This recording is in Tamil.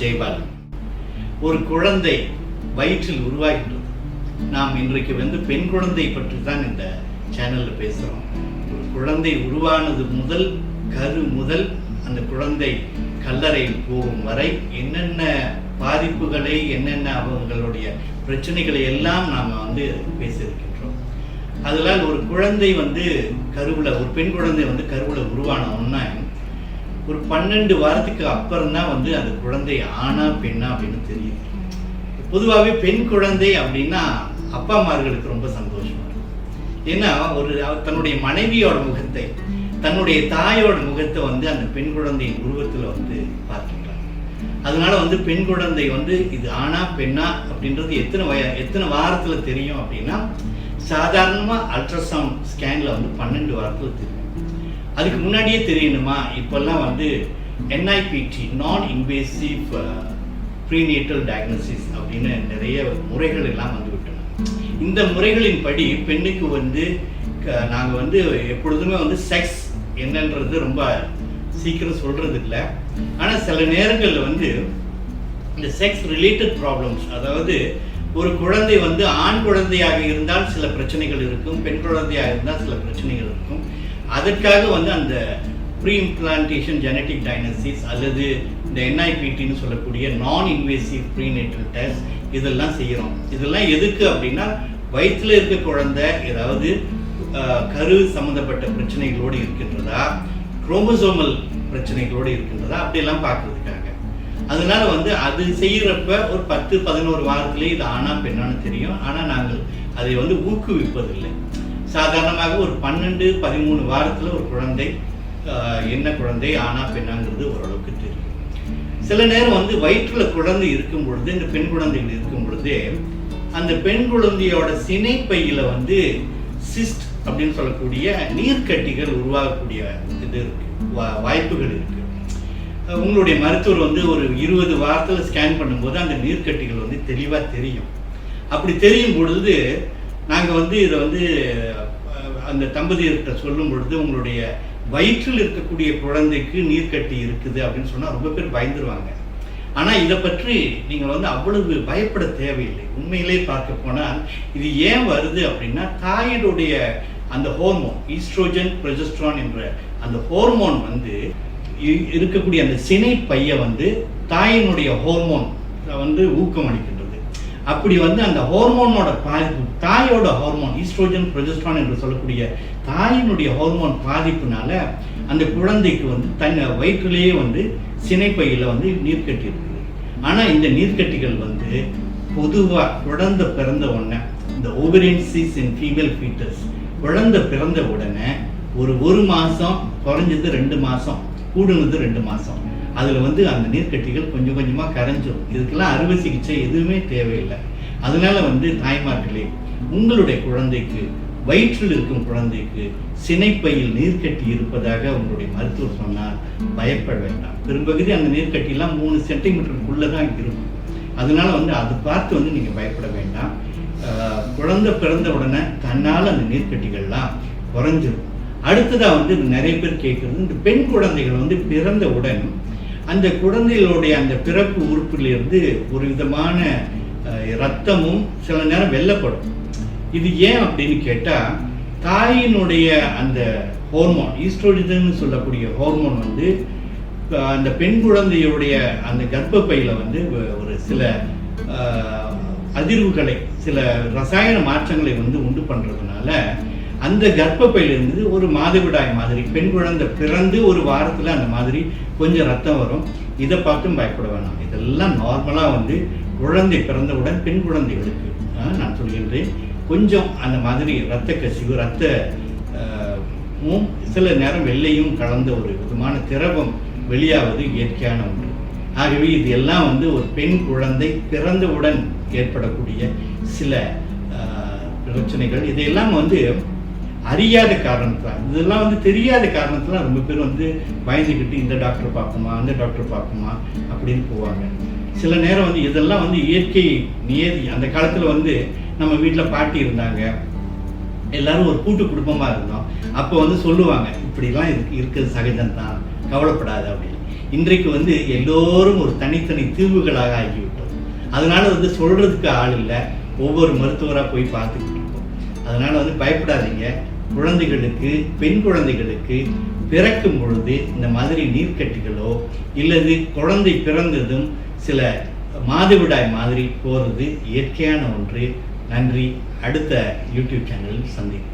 ஜெயபாலன் ஒரு குழந்தை வயிற்றில் உருவாகின்றது. நாம் இன்றைக்கு வந்து பெண் குழந்தை பற்றி தான் இந்த சேனலில் பேசுகிறோம் ஒரு குழந்தை உருவானது முதல் கரு முதல் அந்த குழந்தை கல்லறையில் போகும் வரை என்னென்ன பாதிப்புகளை என்னென்ன அவங்களுடைய பிரச்சனைகளை எல்லாம் நாம் வந்து பேசியிருக்கின்றோம். அதனால் ஒரு குழந்தை வந்து கருவில் ஒரு பெண் குழந்தை வந்து கருவில் உருவான ஒன்றா ஒரு பன்னெண்டு வாரத்துக்கு அப்புறம் தான் வந்து அந்த குழந்தை ஆணா பெண்ணா அப்படின்னு தெரியும். பொதுவாகவே பெண் குழந்தை அப்படின்னா அப்பா அம்மார்களுக்கு ரொம்ப சந்தோஷமா இருக்கும். ஏன்னா ஒரு தன்னுடைய மனைவியோட முகத்தை தன்னுடைய தாயோட முகத்தை வந்து அந்த பெண் குழந்தையின் உருவத்தில் வந்து பார்க்கின்றாங்க அதனால வந்து பெண் குழந்தை வந்து இது ஆணா பெண்ணா அப்படின்றது எத்தனை வய எத்தனை வாரத்தில் தெரியும் அப்படின்னா சாதாரணமாக அல்ட்ராசவுண்ட் ஸ்கேனில் வந்து பன்னெண்டு வாரத்தில் தெரியும். அதுக்கு முன்னாடியே தெரியணுமா? இப்போல்லாம் வந்து என்ஐபிடி நான் இன்வேசிவ் ப்ரீனேட்டல் டயக்னோசிஸ் அப்படின்னு நிறைய முறைகள் எல்லாம் வந்து விட்டன இந்த முறைகளின் படி பெண்ணுக்கு வந்து க- வந்து எப்பொழுதுமே வந்து செக்ஸ் என்னன்றது ரொம்ப சீக்கிரம் சொல்கிறது இல்லை ஆனால் சில நேரங்களில் வந்து இந்த செக்ஸ் ரிலேட்டட் ப்ராப்ளம்ஸ் அதாவது ஒரு குழந்தை வந்து ஆண் குழந்தையாக இருந்தால் சில பிரச்சனைகள் இருக்கும் பெண் குழந்தையாக இருந்தால் சில பிரச்சனைகள் இருக்கும். அதற்காக வந்து அந்த ப்ரீ இம்ப்ளான்டேஷன் ஜெனட்டிக் டைனசிஸ் அல்லது இந்த என்ஐபிடின்னு சொல்லக்கூடிய நான் இன்வேசிவ் ப்ரீநேட்டல் டெஸ்ட் இதெல்லாம் செய்கிறோம் இதெல்லாம் எதுக்கு அப்படின்னா வயிற்றில் இருக்க குழந்தை ஏதாவது கரு சம்மந்தப்பட்ட பிரச்சனைகளோடு இருக்கின்றதா குரோமோசோமல் பிரச்சனைகளோடு இருக்கின்றதா அப்படியெல்லாம் பார்க்கறதுக்காக. அதனால வந்து அது செய்கிறப்ப ஒரு பத்து பதினோரு வாரத்திலே இது ஆணா பெண்ணான்னு தெரியும். ஆனால் நாங்கள் அதை வந்து ஊக்குவிப்பதில்லை. சாதாரணமாக ஒரு பன்னெண்டு பதிமூணு வாரத்தில் ஒரு குழந்தை என்ன குழந்தை ஆனா பெண்ணாங்கிறது ஓரளவுக்கு தெரியும். சில நேரம் வந்து வயிற்றில் குழந்தை இருக்கும் பொழுது இந்த பெண் குழந்தைகள் இருக்கும் பொழுதே அந்த பெண் குழந்தையோட சினைப்பையில் வந்து சிஸ்ட் அப்படின்னு சொல்லக்கூடிய நீர்க்கட்டிகள் உருவாகக்கூடிய இது இருக்கு வா- வாய்ப்புகள் இருக்கு. உங்களுடைய மருத்துவர் வந்து ஒரு இருபது வாரத்தில் ஸ்கேன் பண்ணும்போது அந்த நீர்க்கட்டிகள் வந்து தெளிவாக தெரியும். அப்படி தெரியும் பொழுது நாங்கள் வந்து இதை வந்து அந்த தம்பதியர்கிட்ட சொல்லும் பொழுது உங்களுடைய வயிற்றில் இருக்கக்கூடிய குழந்தைக்கு நீர்க்கட்டி இருக்குது அப்படின்னு சொன்னால் ரொம்ப பேர் பயந்துருவாங்க. ஆனால் இதை பற்றி நீங்கள் வந்து அவ்வளவு பயப்பட தேவையில்லை. உண்மையிலே பார்க்க போனால் இது ஏன் வருது அப்படின்னா தாயினுடைய அந்த ஹோர்மோன் ஈஸ்ட்ரோஜன் ப்ரொஜெஸ்ட்ரான் என்ற அந்த ஹோர்மோன் வந்து இ- இருக்கக்கூடிய அந்த சினை பைய வந்து தாயினுடைய ஹோர்மோன் வந்து ஊக்கமளிக்கின்றது அப்படி வந்து அந்த ஹார்மோனோட பாதிப்பு தாயோட ஹார்மோன் ஈஸ்ட்ரோஜன் ப்ரொஜெஸ்ட்ரான் என்று சொல்லக்கூடிய தாயினுடைய ஹார்மோன் பாதிப்புனால அந்த குழந்தைக்கு வந்து தன் வயிற்றிலேயே வந்து சினைப்பையில் வந்து நீர்க்கட்டி இருக்குது. ஆனால் இந்த நீர்க்கட்டிகள் வந்து பொதுவாக குழந்தை பிறந்த உடனே இந்த ஓவரியன்சிஸ் இன் ஃபீமேல் ஃபீட்டஸ் குழந்தை பிறந்த உடனே ஒரு ஒரு மாதம் குறைஞ்சது ரெண்டு மாதம் கூடுனது ரெண்டு மாதம் அதில் வந்து அந்த நீர்க்கட்டிகள் கொஞ்சம் கொஞ்சமாக கரைஞ்சிடும் இதுக்கெல்லாம் அறுவை சிகிச்சை எதுவுமே தேவையில்லை. அதனால வந்து தாய்மார்களே உங்களுடைய குழந்தைக்கு வயிற்றில் இருக்கும் குழந்தைக்கு சினைப்பையில் நீர்க்கட்டி இருப்பதாக உங்களுடைய மருத்துவர் சொன்னால் பயப்பட வேண்டாம். பெரும்பகுதி அந்த நீர்க்கட்டிலாம் மூணு சென்டிமீட்டருக்குள்ளே தான் இருக்கும். அதனால வந்து அது பார்த்து வந்து நீங்கள் பயப்பட வேண்டாம். குழந்தை பிறந்த உடனே தன்னால் அந்த நீர்க்கட்டிகள்லாம் குறைஞ்சிடும் அடுத்ததாக வந்து நிறைய பேர் கேட்குறது இந்த பெண் குழந்தைகள் வந்து பிறந்த உடன் அந்த குழந்தைகளுடைய அந்த பிறப்பு உறுப்பிலிருந்து ஒரு விதமான ரத்தமும் சில நேரம் வெல்லப்படும். இது ஏன் அப்படின்னு கேட்டால் தாயினுடைய அந்த ஹோர்மோன் ஈஸ்ட்ரோஜன் சொல்லக்கூடிய ஹோர்மோன் வந்து அந்த பெண் குழந்தையுடைய அந்த கர்ப்பப்பையில் வந்து ஒரு சில அதிர்வுகளை சில ரசாயன மாற்றங்களை வந்து உண்டு பண்ணுறதுனால அந்த கர்ப்பப்பையிலிருந்து ஒரு மாதவிடாய் மாதிரி பெண் குழந்தை பிறந்து ஒரு வாரத்தில் அந்த மாதிரி கொஞ்சம் ரத்தம் வரும். இதை பார்த்தும் பயப்பட வேணாம். இதெல்லாம் நார்மலாக வந்து குழந்தை பிறந்தவுடன் பெண் குழந்தைகளுக்கு நான் சொல்கின்றேன். கொஞ்சம் அந்த மாதிரி ரத்த கசிவு ரத்த சில நேரம் வெள்ளையும் கலந்த ஒரு விதமான திரவம் வெளியாவது இயற்கையான ஒன்று. ஆகவே இது எல்லாம் வந்து ஒரு பெண் குழந்தை பிறந்தவுடன் ஏற்படக்கூடிய சில பிரச்சனைகள். இதையெல்லாம் வந்து அறியாத காரணத்தில் இதெல்லாம் வந்து தெரியாத காரணத்தில் ரொம்ப பேர் வந்து பயந்துக்கிட்டு இந்த டாக்டர் பார்க்குமா அந்த டாக்டர் பார்க்குமா அப்படின்னு போவாங்க. சில நேரம் வந்து இதெல்லாம் வந்து இயற்கை நியதி அந்த காலத்தில் வந்து நம்ம வீட்டில் பாட்டி இருந்தாங்க. எல்லாரும் ஒரு கூட்டு குடும்பமாக இருந்தோம். அப்போ வந்து சொல்லுவாங்க இப்படிலாம் இருக்கு இருக்கிறது சகஜம்தான் கவலைப்படாது அப்படின்னு. இன்றைக்கு வந்து எல்லோரும் ஒரு தனித்தனி தீர்வுகளாக ஆகிவிட்டோம். அதனால வந்து சொல்றதுக்கு ஆள் இல்லை. ஒவ்வொரு மருத்துவராக போய் பார்த்துக்கிட்டு இருக்கோம். அதனால வந்து பயப்படாதீங்க. குழந்தைகளுக்கு பெண் குழந்தைகளுக்கு பிறக்கும் பொழுது இந்த மாதிரி நீர்க்கட்டிகளோ இல்லது குழந்தை பிறந்ததும் சில மாதவிடாய் மாதிரி போகிறது இயற்கையான ஒன்று. நன்றி. அடுத்த யூடியூப் சேனலில் சந்திப்போம்.